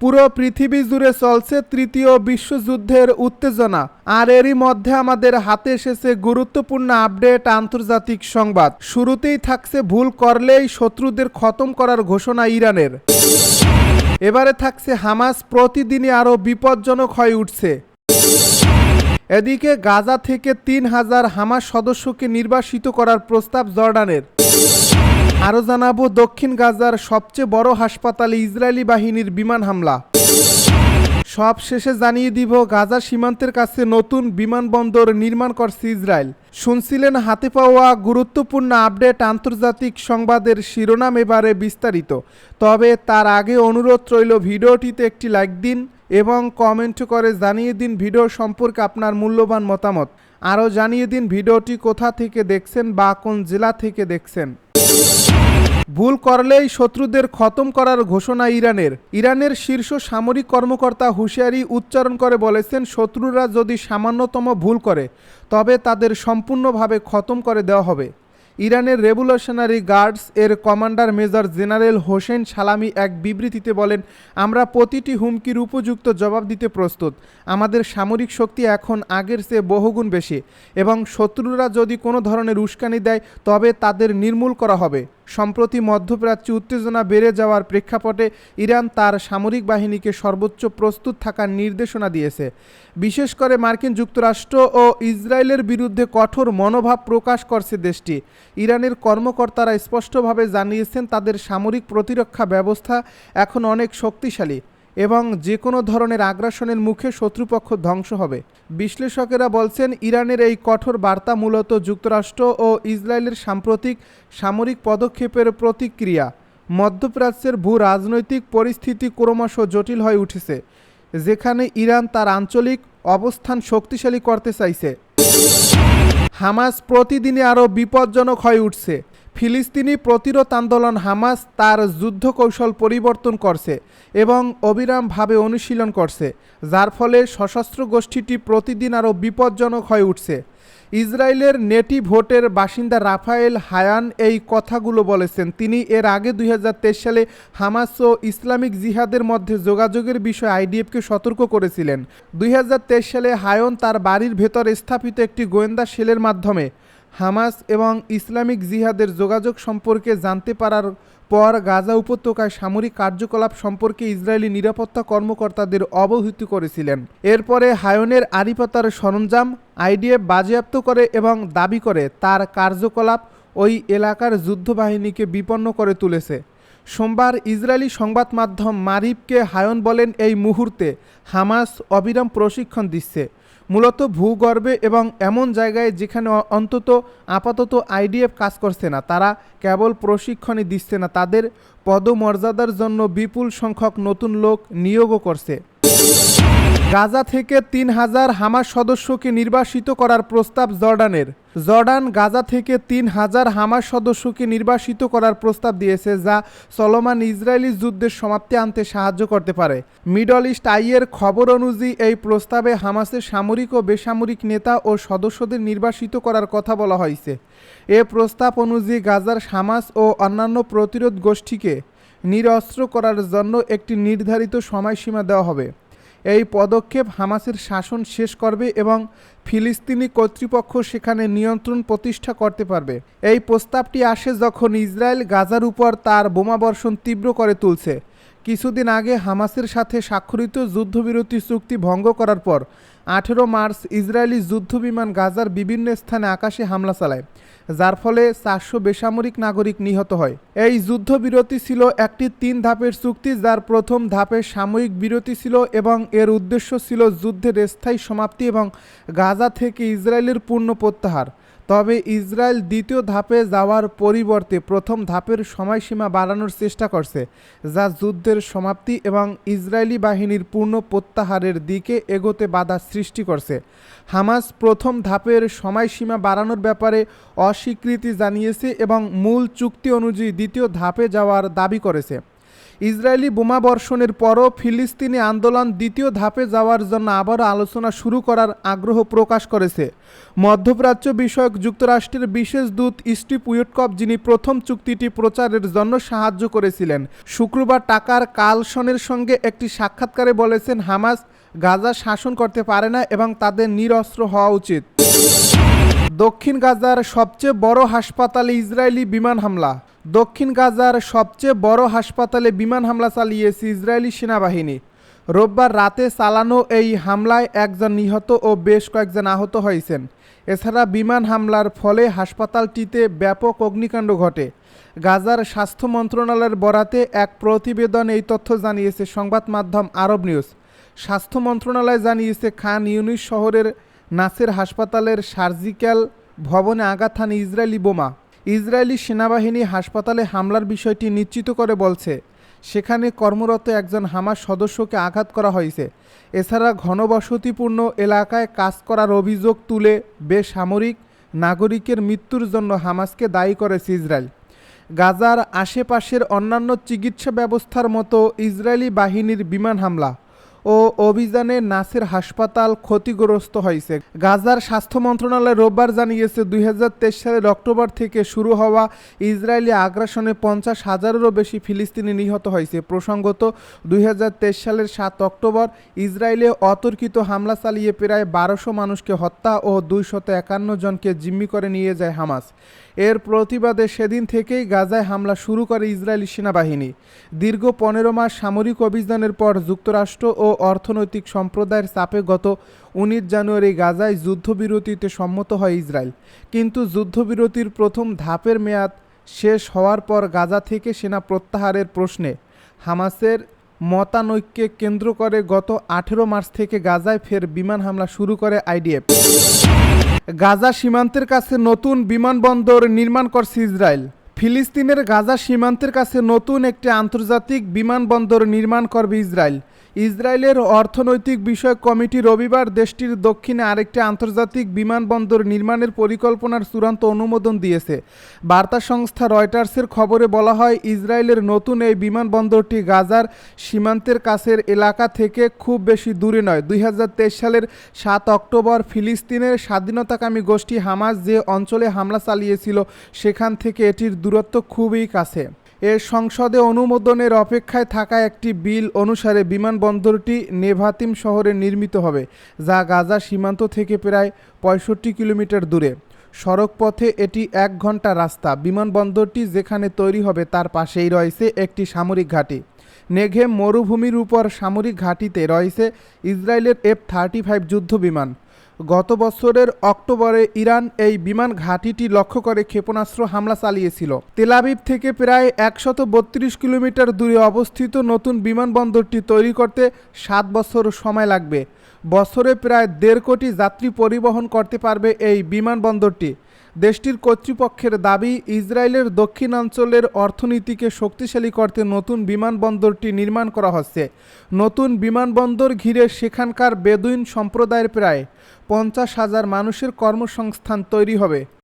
পুরো পৃথিবী জুড়ে চলছে তৃতীয় বিশ্বযুদ্ধের উত্তেজনা। আর এরই মধ্যে আমাদের হাতে এসেছে গুরুত্বপূর্ণ আপডেট আন্তর্জাতিক সংবাদ। শুরুতেই থাকছে ভুল করলেই শত্রুদের খতম করার ঘোষণা ইরানের। এবারে থাকছে হামাস প্রতিদিনই আরও বিপজ্জনক হয়ে উঠছে। এদিকে গাজা থেকে তিন হাজার হামাস সদস্যকে নির্বাসিত করার প্রস্তাব জর্ডানের। আরও জানাব, দক্ষিণ গাজার সবচেয়ে বড় হাসপাতালে ইসরায়েলি বাহিনীর বিমান হামলা। সব শেষে জানিয়ে দিব, গাজা সীমান্তের কাছে নতুন বিমানবন্দর নির্মাণ করছে ইসরায়েল। শুনছিলেন, হাতে পাওয়া গুরুত্বপূর্ণ আপডেট আন্তর্জাতিক সংবাদের শিরোনাম এবারে বিস্তারিত। তবে তার আগে অনুরোধ রইল, ভিডিওটিতে একটি লাইক দিন এবং কমেন্ট করে জানিয়ে দিন ভিডিও সম্পর্কে আপনার মূল্যবান মতামত। আরও জানিয়ে দিন ভিডিওটি কোথা থেকে দেখছেন বা কোন জেলা থেকে দেখছেন। ভুল করলেই শত্রুদের খতম করার ঘোষণা ইরানের। ইরানের শীর্ষ সামরিক কর্মকর্তা হুঁশিয়ারি উচ্চারণ করে বলেছেন, শত্রুরা যদি সামান্যতম ভুল করে, তবে তাদের সম্পূর্ণভাবে খতম করে দেওয়া হবে। ইরানের রেভলিউশনারি গার্ডস এর commander major general Hossein Salami এক বিবৃতিতে বলেন, আমরা প্রতিটি হুমকির উপযুক্ত জবাব দিতে প্রস্তুত। আমাদের সামরিক শক্তি এখন আগের চেয়ে বহুগুণ বেশি এবং শত্রুরা যদি কোনো ধরনের উস্কানি দেয়, তবে তাদের নির্মূল করা হবে। সম্প্রতি মধ্যপ্রাচ্যে উত্তেজনা বেড়ে যাওয়ার প্রেক্ষাপটে ইরান তার সামরিক বাহিনীকে সর্বোচ্চ প্রস্তুত থাকার নির্দেশনা দিয়েছে। বিশেষ করে মার্কিন যুক্তরাষ্ট্র ও ইসরায়েলের বিরুদ্ধে কঠোর মনোভাব প্রকাশ করছে দেশটি। ইরানের কর্মকর্তারা স্পষ্টভাবে জানিয়েছেন, তাদের সামরিক প্রতিরক্ষা ব্যবস্থা এখন অনেক শক্তিশালী। এবং যে কোনো ধরনের আগ্রাসনের মুখে শত্রুপক্ষ ধ্বংস হবে। বিশ্লেষকেরা বলছেন, ইরানের এই কঠোর বার্তা মূলত যুক্তরাষ্ট্র ও ইসরায়েলের সাম্প্রতিক সামরিক পদক্ষেপের প্রতিক্রিয়া। মধ্যপ্রাচ্যের ভূ রাজনৈতিক পরিস্থিতি ক্রমশ জটিল হয়ে উঠেছে, যেখানে ইরান তার আঞ্চলিক অবস্থান শক্তিশালী করতে চাইছে। হামাস প্রতিদিনে আরও বিপজ্জনক হয়ে উঠছে। ফিলিস্তিনি প্রতিরোধ আন্দোলন হামাস তার যুদ্ধ কৌশল পরিবর্তন করছে এবং অবিরামভাবে অনুশীলন করছে, যার ফলে সশস্ত্র গোষ্ঠীটি প্রতিদিন আরও বিপজ্জনক হয়ে উঠছে। ইসরায়েলের নেটি ভোটের বাসিন্দা রাফায়েল হায়ান এই কথাগুলো বলেছেন। তিনি এর আগে দুই হাজার তেইশ সালে হামাস ও ইসলামিক জিহাদের মধ্যে যোগাযোগের বিষয়ে আইডিএফকে সতর্ক করেছিলেন। দুই হাজার তেইশ সালে হায়ন তার বাড়ির ভেতর স্থাপিত একটি গোয়েন্দা সেলের মাধ্যমে হামাস এবং ইসলামিক জিহাদের যোগাযোগ সম্পর্কে জানতে পারার পর গাজা উপত্যকায় সামরিক কার্যকলাপ সম্পর্কে ইসরায়েলি নিরাপত্তা কর্মকর্তাদের অবহিত করেছিলেন। এরপরে হায়নের আড়িপাতার সরঞ্জাম আইডিএফ বাজেয়াপ্ত করে এবং দাবি করে তার কার্যকলাপ ওই এলাকার যুদ্ধবাহিনীকে বিপন্ন করে তুলেছে। সোমবার ইসরায়েলি সংবাদ মাধ্যম হায়ন বলেন, এই মুহূর্তে হামাস অবিরাম প্রশিক্ষণ দিচ্ছে। মূলত ভূগর্ভে এবং এমন জায়গায় যেখানে অন্তত আপাতত আইডিএফ কাজ করছে না, তারা কেবল প্রশিক্ষণই দিচ্ছে না, তাদের পদমর্যাদার জন্য বিপুল সংখ্যক নতুন লোক নিয়োগও করছে। গাজা থেকে তিন হাজার হামাস সদস্যকে নির্বাসিত করার প্রস্তাব জর্ডানের। জর্ডান গাজা থেকে তিন হাজার হামাস সদস্যকে নির্বাসিত করার প্রস্তাব দিয়েছে, যা চলমান ইসরায়েলি যুদ্ধের সমাপ্তি আনতে সাহায্য করতে পারে। মিডল ইস্ট আইয়ের খবর অনুযায়ী, এই প্রস্তাবে হামাসের সামরিক ও বেসামরিক নেতা ও সদস্যদের নির্বাসিত করার কথা বলা হয়েছে। এ প্রস্তাব অনুযায়ী, গাজার হামাস ও অন্যান্য প্রতিরোধ গোষ্ঠীকে নিরস্ত্র করার জন্য একটি নির্ধারিত সময়সীমা দেওয়া হবে। এই পদক্ষেপ হামাসের শাসন শেষ করবে এবং ফিলিস্তিনি কর্তৃপক্ষ সেখানে নিয়ন্ত্রণ প্রতিষ্ঠা করতে পারবে। এই প্রস্তাবটি আসে যখন ইসরায়েল গাজার উপর তার বোমাবর্ষণ তীব্র করে তুলছে। কিছুদিন আগে হামাসের সাথে স্বাক্ষরিত যুদ্ধবিরতি চুক্তি ভঙ্গ করার পর, আঠেরো মার্চ ইসরায়েলি যুদ্ধবিমান গাজার বিভিন্ন স্থানে আকাশে হামলা চালায়। যার ফলে চারশো বেসামরিক নাগরিক নিহত হয়। এই যুদ্ধবিরতি ছিল একটি তিন ধাপের চুক্তি যার প্রথম ধাপে সাময়িক বিরতি ছিল এবং এর উদ্দেশ্য ছিল যুদ্ধের স্থায়ী সমাপ্তি এবং গাজা থেকে ইসরায়েলের পূর্ণ প্রত্যাহার। তবে ইসরায়েল দ্বিতীয় ধাপে যাওয়ার পরিবর্তে প্রথম ধাপের সময়সীমা বাড়ানোর চেষ্টা করছে, যা যুদ্ধের সমাপ্তি এবং ইসরায়েলি বাহিনীর পূর্ণ প্রত্যাহারের দিকে এগোতে বাধা সৃষ্টি করছে। হামাস প্রথম ধাপের সময়সীমা বাড়ানোর ব্যাপারে অস্বীকৃতি জানিয়েছে এবং মূল চুক্তি অনুযায়ী দ্বিতীয় ধাপে যাওয়ার দাবি করেছে। ইসরায়েলি বোমাবর্ষণের পরও ফিলিস্তিনি আন্দোলন দ্বিতীয় ধাপে যাওয়ার জন্য আবারও আলোচনা শুরু করার আগ্রহ প্রকাশ করেছে। মধ্যপ্রাচ্য বিষয়ক যুক্তরাষ্ট্রের বিশেষ দূত স্টিভ উইটকপ, যিনি প্রথম চুক্তিটি প্রচারের জন্য সাহায্য করেছিলেন। শুক্রবার টাকার কালসনের সঙ্গে একটি সাক্ষাৎকারে বলেছেন, হামাস গাজা শাসন করতে পারে না এবং তাদের নিরস্ত্র হওয়া উচিত। দক্ষিণ গাজার সবচেয়ে বড় হাসপাতালে ইসরায়েলি বিমান হামলা। দক্ষিণ গাজার সবচেয়ে বড় হাসপাতালে বিমান হামলা চালিয়েছে ইসরায়েলি সেনাবাহিনী। রোববার রাতে চালানো এই হামলায় একজন নিহত ও বেশ কয়েকজন আহত হয়েছেন। এছাড়া বিমান হামলার ফলে হাসপাতালটিতে ব্যাপক অগ্নিকাণ্ড ঘটে। গাজার স্বাস্থ্য মন্ত্রণালয়ের বরাতে এক প্রতিবেদন এই তথ্য জানিয়েছে সংবাদ মাধ্যম আরব নিউজ। স্বাস্থ্য মন্ত্রণালয় জানিয়েছে, খান ইউনিস শহরের নাসের হাসপাতালের সার্জিক্যাল ভবনে আঘাত হানে ইসরায়েলি বোমা। ইসরায়েলি সেনাবাহিনী হাসপাতালে হামলার বিষয়টি নিশ্চিত করে বলছে, সেখানে কর্মরত একজন হামাস সদস্যকে আঘাত করা হয়েছে। এছাড়া ঘনবসতিপূর্ণ এলাকায় কাজ করার অভিযোগ তুলে বেসামরিক নাগরিকের মৃত্যুর জন্য হামাসকে দায়ী করেছে ইসরায়েল। গাজার আশেপাশের অন্যান্য চিকিৎসা ব্যবস্থার মতো ইসরায়েলি বাহিনীর বিমান হামলা। ও অভিযানে নাসের হাসপাতাল ক্ষতিগ্রস্ত হয়েছে। গাজার স্বাস্থ্য মন্ত্রণালয় রোববার জানিয়েছে, দুই হাজার তেইশ সালের অক্টোবর থেকে শুরু হওয়া ইসরায়েলি আগ্রাসনে পঞ্চাশ হাজারেরও বেশি ফিলিস্তিনি নিহত হয়েছে। প্রসঙ্গত, দুই হাজার তেইশ সালের সাত অক্টোবর ইসরায়েলে অতর্কিত হামলা চালিয়ে প্রায় বারোশো মানুষকে হত্যা ও দুইশত একান্ন জনকে জিম্মি করে নিয়ে যায় হামাস। এর প্রতিবাদে সেদিন থেকেই গাজায় হামলা শুরু করে ইসরায়েলি সেনাবাহিনী। দীর্ঘ পনেরো মাস সামরিক অভিযানের পর যুক্তরাষ্ট্র ও অর্থনৈতিক সম্প্রদায়ের চাপে গত উনিশ জানুয়ারি গাজায় যুদ্ধবিরতিতে সম্মত হয় ইসরায়েল। কিন্তু যুদ্ধবিরতির প্রথম ধাপের মেয়াদ শেষ হওয়ার পর গাজা থেকে সেনা প্রত্যাহারের প্রশ্নে হামাসের মতানৈক্যে কেন্দ্র করে গত আঠেরো মার্চ থেকে গাজায় ফের বিমান হামলা শুরু করে আইডিএফ। গাজা সীমান্তের কাছে নতুন বিমানবন্দর নির্মাণ করছে ইসরায়েল। ফিলিস্তিনের গাজা সীমান্তের কাছে নতুন একটি আন্তর্জাতিক বিমানবন্দর নির্মাণ করবে ইসরায়েল। ইসরায়েলের অর্থনৈতিক বিষয়ক কমিটি রবিবার দেশটির দক্ষিণে আরেকটি আন্তর্জাতিক বিমানবন্দর নির্মাণের পরিকল্পনার চূড়ান্ত অনুমোদন দিয়েছে। বার্তা সংস্থা রয়টার্সের খবরে বলা হয়, ইসরায়েলের নতুন এই বিমানবন্দরটি গাজার সীমান্তের কাছের এলাকা থেকে খুব বেশি দূরে নয়। দুই সালের সাত অক্টোবর ফিলিস্তিনের স্বাধীনতাকামী গোষ্ঠী হামাস যে অঞ্চলে হামলা চালিয়েছিল, সেখান থেকে এটির দূরত্ব খুবই কাছে। এর সংসদে অনুমোদনের অপেক্ষায় থাকা একটি বিল অনুসারে বিমানবন্দরটি নেভাতিম শহরে নির্মিত হবে, যা গাজা সীমান্ত থেকে প্রায় পঁয়ষট্টি কিলোমিটার দূরে। সড়কপথে এটি এক ঘণ্টা রাস্তা। বিমানবন্দরটি যেখানে তৈরি হবে, তার পাশেই রয়েছে একটি সামরিক ঘাঁটি। নেঘেম মরুভূমির উপর সামরিক ঘাঁটিতে রয়েছে ইসরায়েলের এফ থার্টি ফাইভ যুদ্ধ বিমান গত বছরের অক্টোবরে ইরান এই বিমান ঘাঁটিটি লক্ষ্য করে ক্ষেপণাস্ত্র হামলা চালিয়েছিল। তেলাবিব থেকে প্রায় একশত বত্রিশ কিলোমিটার দূরে অবস্থিত নতুন বিমানবন্দরটি তৈরি করতে সাত বছর সময় লাগবে। বছরে প্রায় দেড় কোটি যাত্রী পরিবহন করতে পারবে এই বিমানবন্দরটি। দেশটির কর্তৃপক্ষের দাবি, ইসরায়েলের দক্ষিণাঞ্চলের অর্থনীতিকে শক্তিশালী করতে নতুন বিমানবন্দরটি নির্মাণ করা হচ্ছে। নতুন বিমানবন্দর ঘিরে সেখানকার বেদুইন সম্প্রদায়ের প্রায় পঞ্চাশ হাজার মানুষের কর্মসংস্থান তৈরি হবে।